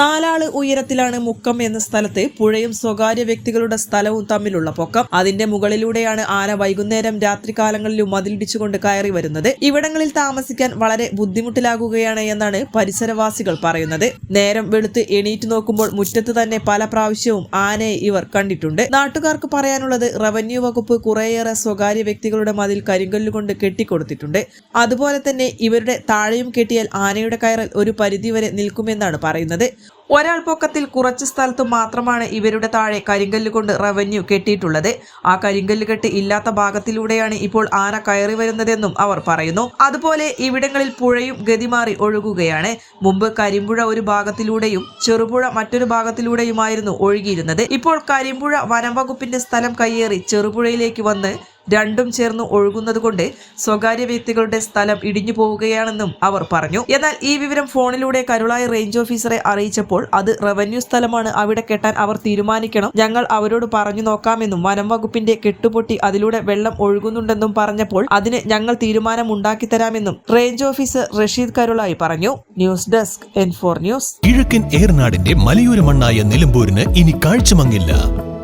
നാലാൾ ഉയരത്തിലാണ് മുക്കം എന്ന സ്ഥലത്ത് പുഴയും സ്വകാര്യ വ്യക്തികളുടെ സ്ഥലവും തമ്മിലുള്ള പൊക്കം. അതിന്റെ മുകളിലൂടെയാണ് ആന വൈകുന്നേരം രാത്രികാലങ്ങളിലും മതിലിടിച്ചുകൊണ്ട് കയറി വരുന്നത്. ഇവിടങ്ങളിൽ താമസിക്കാൻ വളരെ ബുദ്ധിമുട്ടിലാകുകയാണ് എന്നാണ് പരിസരവാസികൾ പറയുന്നത്. നേരം വെളുത്ത് എണീറ്റ് നോക്കുമ്പോൾ മുറ്റത്ത് തന്നെ പല പ്രാവശ്യവും ആനയെ ഇവർ കണ്ടിട്ടുണ്ട്. നാട്ടുകാർക്ക് പറയാനുള്ളത് റവന്യൂ വകുപ്പ് കുറേയേറെ സ്വകാര്യ വ്യക്തികളുടെ മതിൽ കരിങ്കല്ലുകൊണ്ട് കെട്ടിക്കൊടുത്തിട്ടുണ്ട്. അതുപോലെ തന്നെ ഇവരുടെ താഴെയും കെട്ടിയാൽ ആനയുടെ കയറൽ ഒരു പരിധിവരെ നിൽക്കുമെന്നാണ് പറയുന്നത്. ഒരാൾ പൊക്കത്തിൽ കുറച്ച് സ്ഥലത്ത് മാത്രമാണ് ഇവരുടെ താഴെ കരിങ്കല്ല് കൊണ്ട് റവന്യൂ കെട്ടിയിട്ടുള്ളത്. ആ കരിങ്കല്ല് കെട്ട് ഇല്ലാത്ത ഭാഗത്തിലൂടെയാണ് ഇപ്പോൾ ആന കയറി വരുന്നതെന്നും അവർ പറയുന്നു. അതുപോലെ ഇവിടങ്ങളിൽ പുഴയും ഗതിമാറി ഒഴുകുകയാണ്. മുമ്പ് കരിമ്പുഴ ഒരു ഭാഗത്തിലൂടെയും ചെറുപുഴ മറ്റൊരു ഭാഗത്തിലൂടെയുമായിരുന്നു ഒഴുകിയിരുന്നത്. ഇപ്പോൾ കരിമ്പുഴ വനം വകുപ്പിന്റെ സ്ഥലം കയ്യേറി ചെറുപുഴയിലേക്ക് വന്ന് രണ്ടും ചേർന്ന് ഒഴുകുന്നത് കൊണ്ട് സ്വകാര്യ വ്യക്തികളുടെ സ്ഥലം ഇടിഞ്ഞു പോവുകയാണെന്നും അവർ പറഞ്ഞു. എന്നാൽ ഈ വിവരം ഫോണിലൂടെ കരുളായി റേഞ്ച് ഓഫീസറെ അറിയിച്ചപ്പോൾ അത് റവന്യൂ സ്ഥലമാണ്. അവിടെ കെട്ടാൻ അവർ തീരുമാനിക്കണം. ഞങ്ങൾ അവരോട് പറഞ്ഞു നോക്കാമെന്നും വനം വകുപ്പിന്റെ കെട്ടുപൊട്ടി അതിലൂടെ വെള്ളം ഒഴുകുന്നുണ്ടെന്നും പറഞ്ഞപ്പോൾ അതിന് ഞങ്ങൾ തീരുമാനം ഉണ്ടാക്കി തരാമെന്നും റേഞ്ച് ഓഫീസർ റഷീദ് കരുളായി പറഞ്ഞു. News desk N four news. കിഴക്കൻ ഏർനാടിന്റെ മലയോര മണ്ണായ നിലമ്പൂരിന് ഇനി കാഴ്ചമങ്ങില്ല